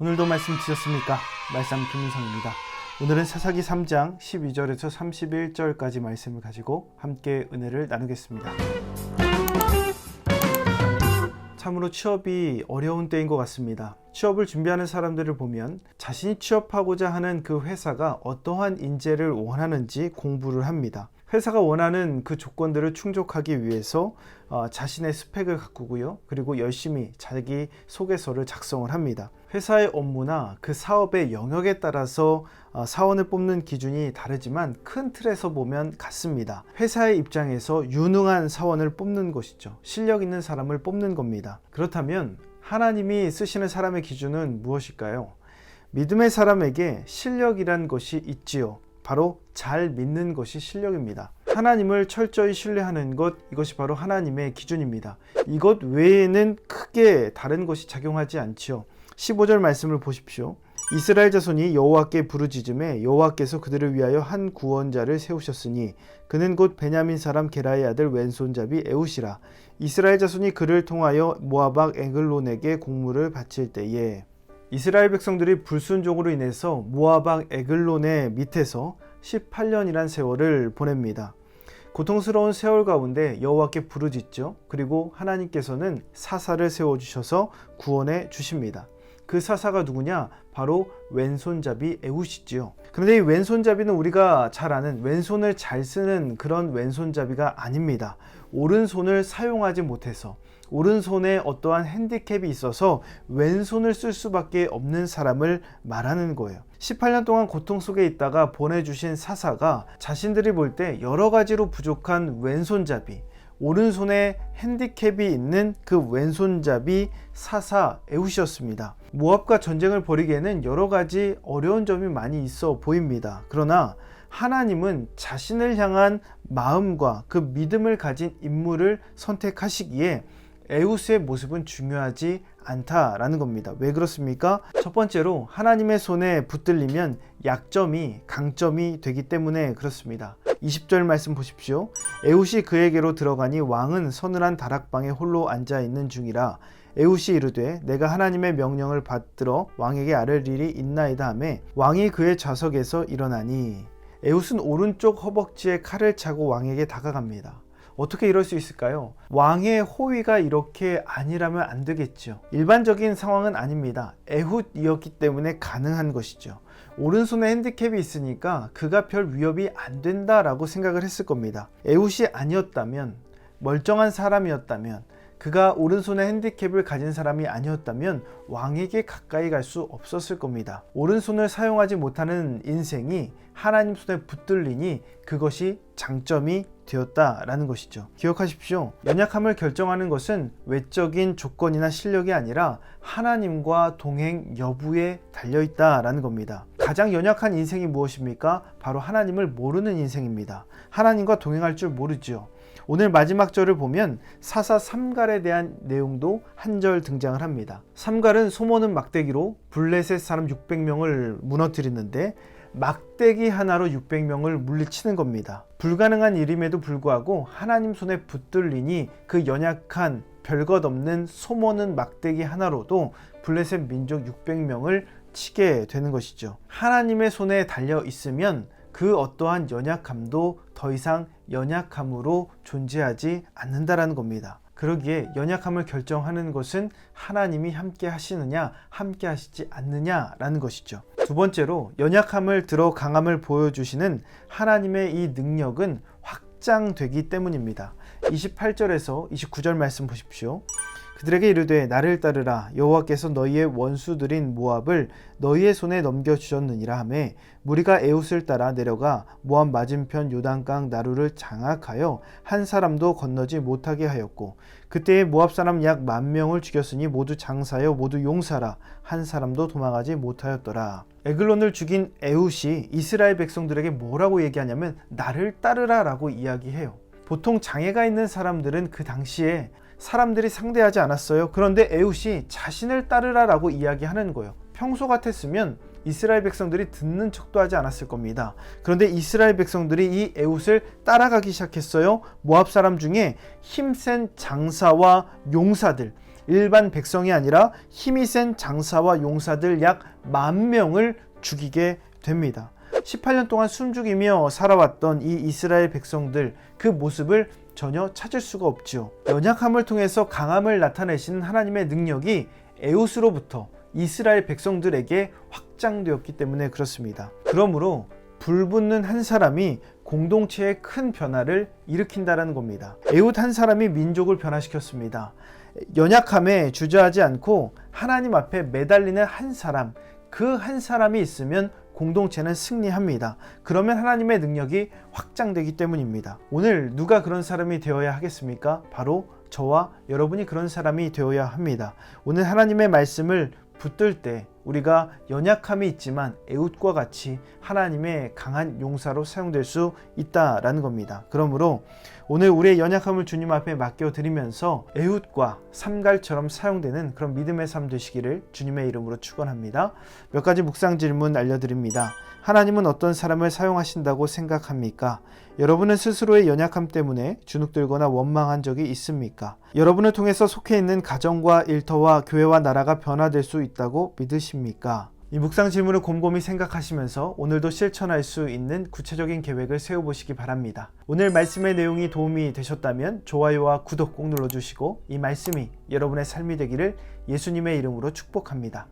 오늘도 말씀 드셨습니까? 말씀 김윤성입니다. 오늘은 사사기 3장 12절에서 31절까지 말씀을 가지고 함께 은혜를 나누겠습니다. 참으로 취업이 어려운 때인 것 같습니다. 취업을 준비하는 사람들을 보면 자신이 취업하고자 하는 그 회사가 어떠한 인재를 원하는지 공부를 합니다. 회사가 원하는 그 조건들을 충족하기 위해서 어, 자신의 스펙을 가꾸고요. 그리고 열심히 자기 소개서를 작성을 합니다. 회사의 업무나 그 사업의 영역에 따라서 어, 사원을 뽑는 기준이 다르지만 큰 틀에서 보면 같습니다. 회사의 입장에서 유능한 사원을 뽑는 것이죠. 실력 있는 사람을 뽑는 겁니다. 그렇다면 하나님이 쓰시는 사람의 기준은 무엇일까요? 믿음의 사람에게 실력이란 것이 있지요. 바로 잘 믿는 것이 실력입니다. 하나님을 철저히 신뢰하는 것, 이것이 바로 하나님의 기준입니다. 이것 외에는 크게 다른 것이 작용하지 않지요. 15절 말씀을 보십시오. 이스라엘 자손이 여호와께 부르짖음에 여호와께서 그들을 위하여 한 구원자를 세우셨으니 그는 곧 베냐민 사람 게라의 아들 왼손잡이 에우시라 이스라엘 자손이 그를 통하여 모아박 에글론에게 공물을 바칠 때에 이스라엘 백성들이 불순종으로 인해서 모아박 에글론의 밑에서 18년이란 세월을 보냅니다. 고통스러운 세월 가운데 여호와께 부르짖죠. 그리고 하나님께서는 사사를 세워 주셔서 구원해 주십니다. 그 사사가 누구냐? 바로 왼손잡이 에우시지요. 그런데 이 왼손잡이는 우리가 잘 아는 왼손을 잘 쓰는 그런 왼손잡이가 아닙니다. 오른손을 사용하지 못해서 오른손에 어떠한 핸디캡이 있어서 왼손을 쓸 수밖에 없는 사람을 말하는 거예요. 18년 동안 고통 속에 있다가 보내주신 사사가 자신들이 볼 때 여러 가지로 부족한 왼손잡이, 오른손에 핸디캡이 있는 그 왼손잡이 사사 에우시였습니다. 모압과 전쟁을 벌이기에는 여러 가지 어려운 점이 많이 있어 보입니다. 그러나 하나님은 자신을 향한 마음과 그 믿음을 가진 인물을 선택하시기에 에우스의 모습은 중요하지 않다라는 겁니다. 왜 그렇습니까? 첫 번째로 하나님의 손에 붙들리면 약점이 강점이 되기 때문에 그렇습니다. 20절 말씀 보십시오. 에웃이 그에게로 들어가니 왕은 서늘한 다락방에 홀로 앉아 있는 중이라 에웃이 이르되 내가 하나님의 명령을 받들어 왕에게 아뢰 일이 있나이다 하매 왕이 그의 좌석에서 일어나니 에웃은 오른쪽 허벅지에 칼을 차고 왕에게 다가갑니다. 어떻게 이럴 수 있을까요? 왕의 호위가 이렇게 아니라면 안 되겠죠. 일반적인 상황은 아닙니다. 에훗이었기 때문에 가능한 것이죠. 오른손에 핸디캡이 있으니까 그가 별 위협이 안 된다라고 생각을 했을 겁니다. 에훗이 아니었다면 멀쩡한 사람이었다면 그가 오른손에 핸디캡을 가진 사람이 아니었다면 왕에게 가까이 갈 수 없었을 겁니다. 오른손을 사용하지 못하는 인생이 하나님 손에 붙들리니 그것이 장점이 되었다라는 것이죠. 기억하십시오. 연약함을 결정하는 것은 외적인 조건이나 실력이 아니라 하나님과 동행 여부에 달려 있다라는 겁니다. 가장 연약한 인생이 무엇입니까? 바로 하나님을 모르는 인생입니다. 하나님과 동행할 줄 모르지요. 오늘 마지막 절을 보면 사사 삼갈에 대한 내용도 한 절 등장을 합니다. 삼갈은 소모는 막대기로 블레셋 사람 600명을 무너뜨리는데 막대기 하나로 600명을 물리치는 겁니다. 불가능한 일임에도 불구하고 하나님 손에 붙들리니 그 연약한 별것 없는 소모는 막대기 하나로도 블레셋 민족 600명을 치게 되는 것이죠. 하나님의 손에 달려 있으면 그 어떠한 연약함도 더 이상 연약함으로 존재하지 않는다라는 겁니다. 그러기에 연약함을 결정하는 것은 하나님이 함께 하시느냐, 함께 하시지 않느냐라는 것이죠. 두 번째로 연약함을 들어 강함을 보여주시는 하나님의 이 능력은 확장되기 때문입니다. 28절에서 29절 말씀 보십시오. 그들에게 이르되 나를 따르라. 여호와께서 너희의 원수들인 모압을 너희의 손에 넘겨 주셨느니라 하매 무리가 에웃을 따라 내려가 모압 맞은편 요단강 나루를 장악하여 한 사람도 건너지 못하게 하였고 그때에 모압 사람 약 만 명을 죽였으니 모두 장사여 모두 용사라. 한 사람도 도망하지 못하였더라. 에글론을 죽인 에웃이 이스라엘 백성들에게 뭐라고 얘기하냐면 나를 따르라라고 이야기해요. 보통 장애가 있는 사람들은 그 당시에 사람들이 상대하지 않았어요. 그런데 에웃이 자신을 따르라라고 이야기하는 거예요. 평소 같았으면 이스라엘 백성들이 듣는 척도 하지 않았을 겁니다. 그런데 이스라엘 백성들이 이 에웃을 따라가기 시작했어요. 모압 사람 중에 힘센 장사와 용사들, 일반 백성이 아니라 힘이 센 장사와 용사들 약 만 명을 죽이게 됩니다. 18년 동안 숨죽이며 살아왔던 이 이스라엘 백성들 그 모습을 전혀 찾을 수가 없죠. 연약함을 통해서 강함을 나타내시는 하나님의 능력이 에웃으로부터 이스라엘 백성들에게 확장되었기 때문에 그렇습니다. 그러므로 불붙는 한 사람이 공동체에 큰 변화를 일으킨다는 겁니다. 에웃 한 사람이 민족을 변화시켰습니다. 연약함에 주저하지 않고 하나님 앞에 매달리는 한 사람, 그 한 사람이 있으면 공동체는 승리합니다. 그러면 하나님의 능력이 확장되기 때문입니다. 오늘 누가 그런 사람이 되어야 하겠습니까? 바로 저와 여러분이 그런 사람이 되어야 합니다. 오늘 하나님의 말씀을 붙들 때 우리가 연약함이 있지만 에웃과 같이 하나님의 강한 용사로 사용될 수 있다라는 겁니다. 그러므로 오늘 우리의 연약함을 주님 앞에 맡겨 드리면서 에웃과 삼갈처럼 사용되는 그런 믿음의 삶 되시기를 주님의 이름으로 축원합니다. 몇 가지 묵상 질문 알려드립니다. 하나님은 어떤 사람을 사용하신다고 생각합니까? 여러분은 스스로의 연약함 때문에 주눅들거나 원망한 적이 있습니까? 여러분을 통해서 속해 있는 가정과 일터와 교회와 나라가 변화될 수 있다고 믿으십니까? 이 묵상 질문을 곰곰이 생각하시면서 오늘도 실천할 수 있는 구체적인 계획을 세워보시기 바랍니다. 오늘 말씀의 내용이 도움이 되셨다면 좋아요와 구독 꼭 눌러주시고 이 말씀이 여러분의 삶이 되기를 예수님의 이름으로 축복합니다.